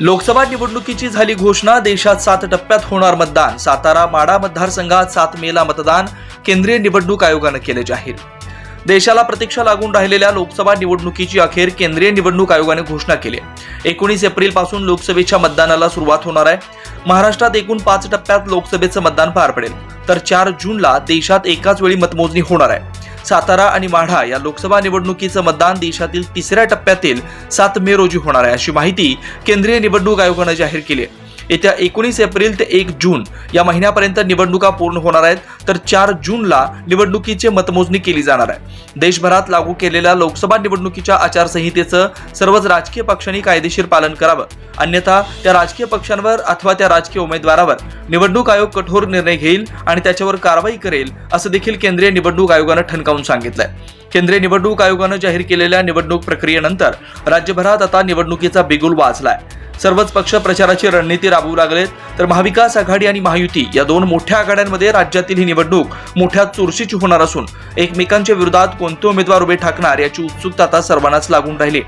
लोकसभा निवडणुकीची झाली घोषणा देशात सात टप्प्यात होणार मतदान. सातारा माडा मतदारसंघात सात मेला मतदान केंद्रीय निवडणूक आयोगानं केले जाहीर. देशाला प्रतीक्षा लागून राहिलेल्या लोकसभा निवडणुकीची अखेर केंद्रीय निवडणूक आयोगाने घोषणा केली. आहे एकोणीस एप्रिलपासून लोकसभेच्या मतदानाला सुरुवात होणार आहे. महाराष्ट्रात एकूण पाच टप्प्यात लोकसभेचं मतदान पार पडेल. तर चार जूनला देशात एकाच वेळी मतमोजणी होणार आहे. सातारा आणि माढा या लोकसभा निवडणुकीचं मतदान देशातील तिसऱ्या टप्प्यातील सात मे रोजी होणार आहे अशी माहिती केंद्रीय निवडणूक आयोगानं जाहीर केली आहे. येत्या एकोणीस एप्रिल ते एक जून या महिन्यापर्यंत निवडणुका पूर्ण होणार आहेत. तर चार जूनला निवडणुकीची मतमोजणी केली जाणार आहे. देशभरात लागू केलेल्या लोकसभा निवडणुकीच्या आचारसंहितेचं सर्वच राजकीय पक्षांनी कायदेशीर पालन करावं. अन्यथा त्या राजकीय पक्षांवर अथवा त्या राजकीय उमेदवारावर निवडणूक आयोग कठोर निर्णय घेईल आणि त्याच्यावर कारवाई करेल असं देखील केंद्रीय निवडणूक आयोगानं ठणकावून सांगितलंय. केंद्रीय निवडणूक आयोगानं जाहीर केलेल्या निवडणूक प्रक्रियेनंतर राज्यभरात आता निवडणुकीचा बिगुल वाचलाय सर्वच पक्ष प्रचाराची रणनीती राबवू लागलेत. तर महाविकास आघाडी आणि महायुती या दोन मोठ्या आघाड्यांमध्ये राज्यातील ही निवडणूक मोठ्या चुरशीची होणार असून एकमेकांच्या विरोधात कोणते उमेदवार उभे ठाकणार याची उत्सुकता आता सर्वांनाच लागून राहिली.